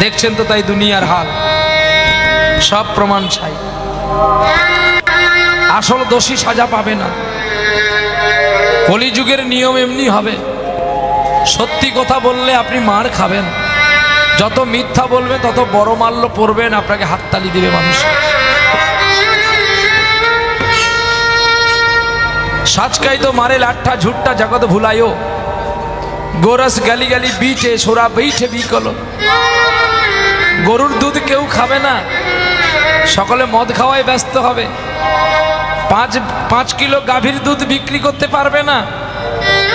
দেখছেন তো তাই দুনিয়ার হাল। সব প্রমাণ চাই। আসল দোষী সাজা পাবে না। কলিযুগের নিয়ম এমনি হবে। সত্যি কথা বললে আপনি মার খাবেন। যত মিথ্যা বলবে, তত বড় মাল্য পড়বেন আপনাকে হাততালি দিবে মানুষ। সাজকাই তো মারে লাঠা ঝুট্টা জগৎ ভুলায়ও গোরস গালি গালি, বিচে সোরা, বৈঠে বিকল। গরুর দুধ কেউ খাবে না। সকলে মদ খাওয়ায় ব্যস্ত হবে। পাঁচ পাঁচ কিলো গাভীর দুধ বিক্রি করতে পারবে না।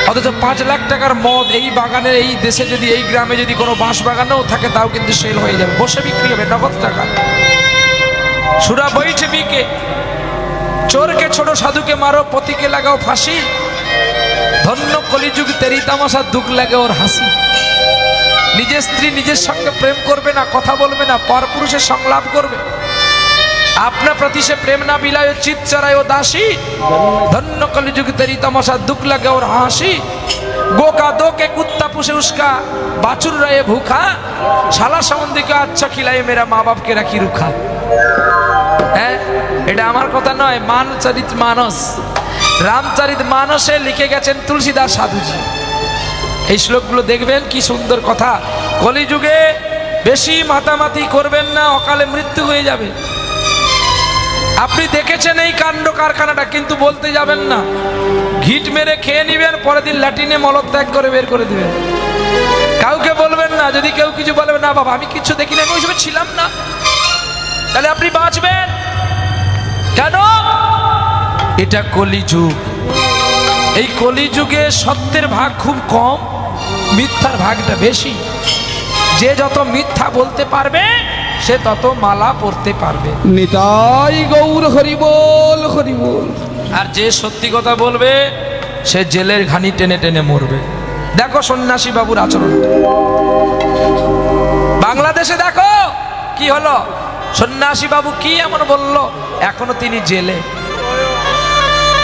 অথচ পাঁচ লাখ টাকার মদ এই বাগানে, এই দেশে যদি, এই গ্রামে যদি কোনো বাঁশ বাগানেও থাকে, তাও কিন্তু সেল হয়ে যাবে। বসে বিক্রি হবে, নগদ টাকা। সুরা বইছে বিকে, চোরকে ছোট সাধুকে মারো, পতিকে লাগাও ফাঁসি। ধন্য কলিযুগ, তেরি তামাশা, দুঃখ লাগে ওর হাসি। নিজের স্ত্রী নিজের সঙ্গে প্রেম করবে না, কথা বলবে না, পরপুরুষের সংলাপ করবে। আপনার প্রতি সে প্রেম না বিলায় চিৎচরায় ও দাসী। ধন্য কলিযুগ তেরি তমসা দুঃখ লাগে ওর হাসি। গোকা দোকে কুত্তা পুষে উস্কা, বাছুর রয়ে ভুখা। শালা সম্বন্ধীকে আচ্ছা খিলাই মেরা মা বাপকে রাখি রুখা। হ্যাঁ এটা আমার কথা নয়, মানচরিত মানস। রামচরিত মানসে লিখে গেছেন তুলসীদাস সাধুজি। এই শ্লোকগুলো দেখবেন, কি সুন্দর কথা। কলিযুগে বেশি মাতামাতি করবেন না, অকালে মৃত্যু হয়ে যাবে। আপনি দেখেছেন এই কাণ্ড কারখানাটা, কিন্তু বলতে যাবেন না। ঘিট মেরে খেয়ে নিবেন, পরের দিন ল্যাটিনে মলত্যাগ করে বের করে দিবেন। কাউকে বলবেন না, যদি কেউ কিছু বলবে, না বাবা, আমি কিছু দেখি না আমি ওই সময় ছিলাম না। তাহলে আপনি বাঁচবেন। কেন? এটা কলিযুগ। এই কলিযুগে সত্যের ভাগ খুব কম। মিথ্যার ভাগটা বেশি। যে যত মিথ্যা বলতে পারবে সে তত মালা পরতে পারবে। নিতাই গৌর হরি বল হরি বল আর যে সত্যি কথা বলবে সে জেলের ঘানি টেনে টেনে মরবে। দেখো সন্ন্যাসী বাবুর আচরণ। বাংলাদেশে দেখো কি হলো। সন্ন্যাসী বাবু কি এমন বলল? এখনও তিনি জেলে।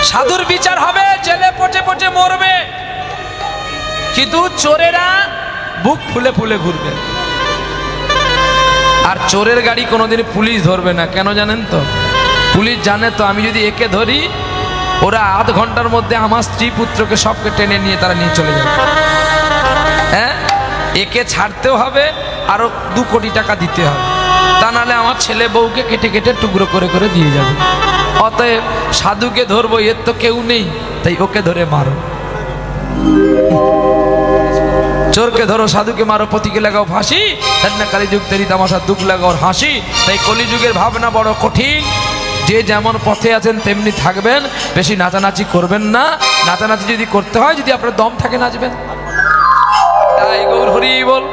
সাধুর বিচার হবে জেলে পচে পচে মরবে। কিন্তু চোরেরা বুক ফুলে ফুলে ঘুরবে। আর চোরের গাড়ি কোনোদিন পুলিশ ধরবে না। কেন জানেন তো? পুলিশ জানে তো, আমি যদি একে ধরি, ওরা আধ ঘণ্টার মধ্যে আমার স্ত্রী পুত্রকে সবকে টেনে নিয়ে তারা নিয়ে চলে যাবে। হ্যাঁ? একে ছাড়তেও হবে আরও দু কোটি টাকা দিতে হবে। তা নাহলে আমার ছেলে বউকে কেটে কেটে টুকরো করে করে দিয়ে যাবে। অতএব সাধুকে ধরবো, এর তো কেউ নেই, তাই ওকে ধরে মারো। চোরকে ধরো, সাধুকে মারো, পতিকে লাগাও, ফাঁসি। না কালী যুগ তেরি তামাশা, দুঃখ লাগাও হাসি। তাই কলিযুগের ভাবনা বড় কঠিন। যে যেমন পথে আছেন, তেমনি থাকবেন। বেশি নাচানাচি করবেন না। নাচানাচি যদি করতে হয়, যদি আপনার দম থাকে, নাচবেন। হরি বল।